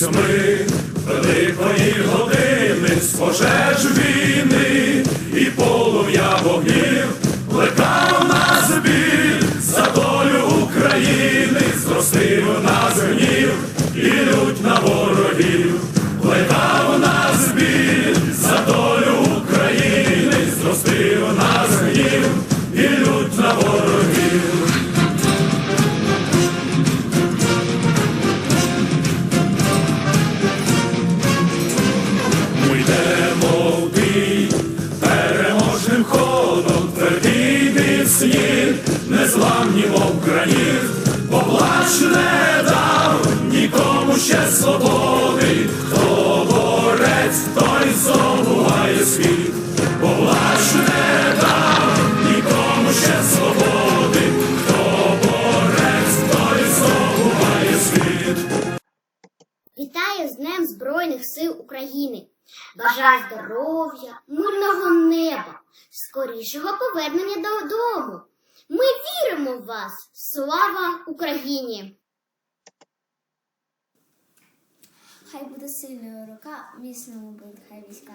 Ми великої години з пожеж війни і полум'я вогнів, плекав нас біль. За граніт, бо плач не дав нікому ще свободи, хто борець, той здобуває світ, бо плач не дав нікому ще свободи, хто борець, той здобуває світ. Вітаю з Днем Збройних сил України. Бажаю здоров'я, мирного неба, скорішого повернення додому. Ми віримо в вас. Слава Україні! Хай буде сильною рука, міцному буде хай війська.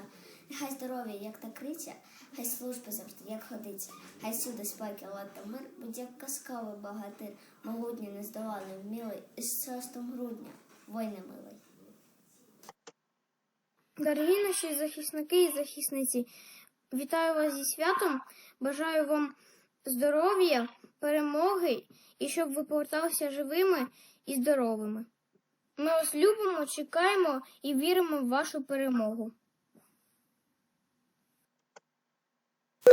Нехай здоров'я, як та криця, хай служба завжди, як ходиться, хай сюди спайки лад та мир, будь як казковий багатир, могутній, нездоланий, вмілий, із царством грудня, воїна милий. Дорогі наші захисники і захисниці, вітаю вас зі святом. Бажаю вам здоров'я, перемоги і щоб ви поверталися живими і здоровими. Ми вас любимо, чекаємо і віримо в вашу перемогу.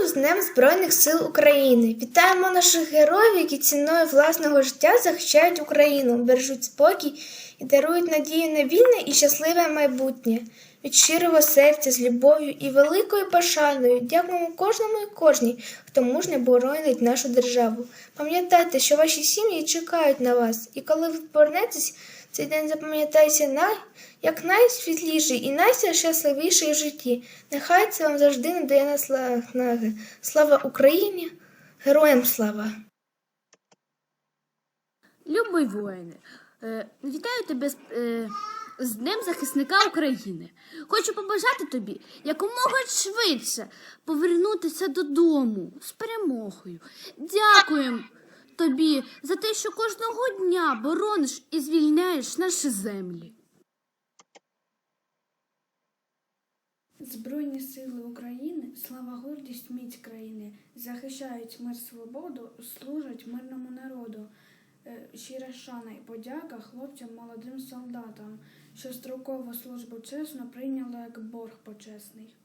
З Днем Збройних сил України вітаємо наших героїв, які ціною власного життя захищають Україну, бережуть спокій і дарують надію на вільне і щасливе майбутнє. Від щирого серця з любов'ю і великою пошаною дякуємо кожному і кожній, хто мужньо боронить нашу державу. Пам'ятайте, що ваші сім'ї чекають на вас, і коли ви повернетесь, цей день запам'ятайте най, як найсвітліший і найщасливіший в житті. Нехай це вам завжди надає наслаги. Слава Україні! Героям слава! Любий воїне, е, вітаю тебе з, е, з Днем захисника України. Хочу побажати тобі якомога швидше повернутися додому з перемогою. Дякуємо тобі за те, що кожного дня борониш і звільняєш наші землі. Збройні сили України, слава гордість міць країни, захищають мир свободу, служать мирному народу. Е, Щира шана і подяка хлопцям молодим солдатам, що строкову службу чесно прийняли як борг почесний.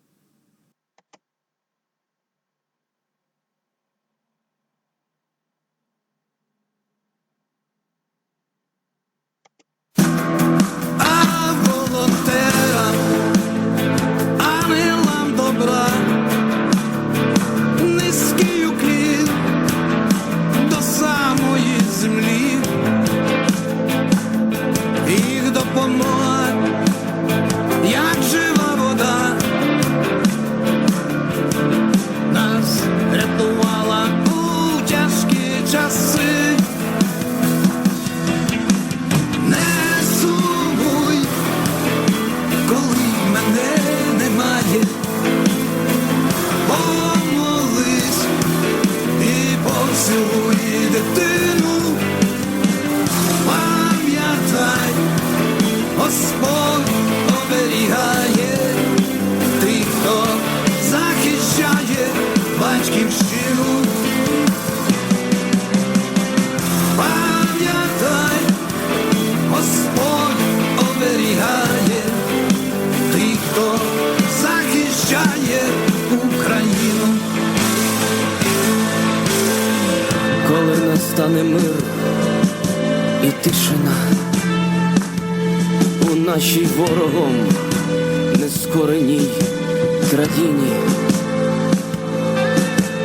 Настане мир і тишина у нашій ворогом нескореній країні.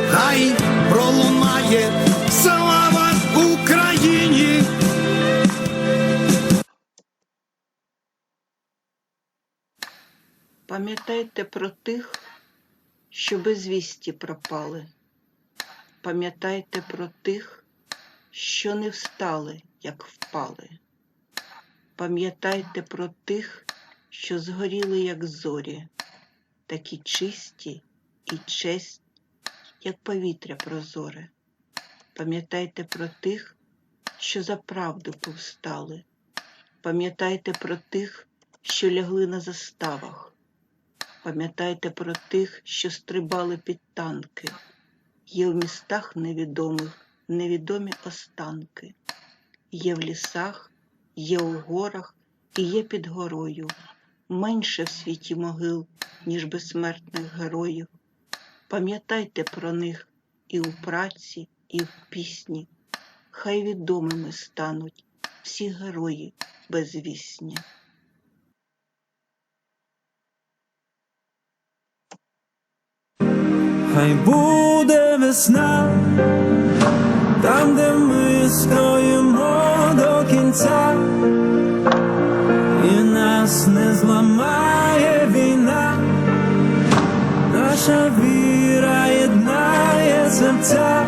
Хай пролунає слава Україні. Пам'ятайте про тих, що безвісті пропали. Пам'ятайте про тих, що не встали, як впали. Пам'ятайте про тих, що згоріли, як зорі, такі чисті і честь, як повітря прозоре. Пам'ятайте про тих, що за правду повстали. Пам'ятайте про тих, що лягли на заставах. Пам'ятайте про тих, що стрибали під танки. Є в містах невідомих невідомі останки. Є в лісах, є у горах і є під горою. Менше в світі могил, ніж безсмертних героїв. Пам'ятайте про них і у праці, і в пісні. Хай відомими стануть всі герої безвісні. Хай буде весна, там, де ми стоїмо до кінця, і нас не зламає війна, наша віра єднає серця,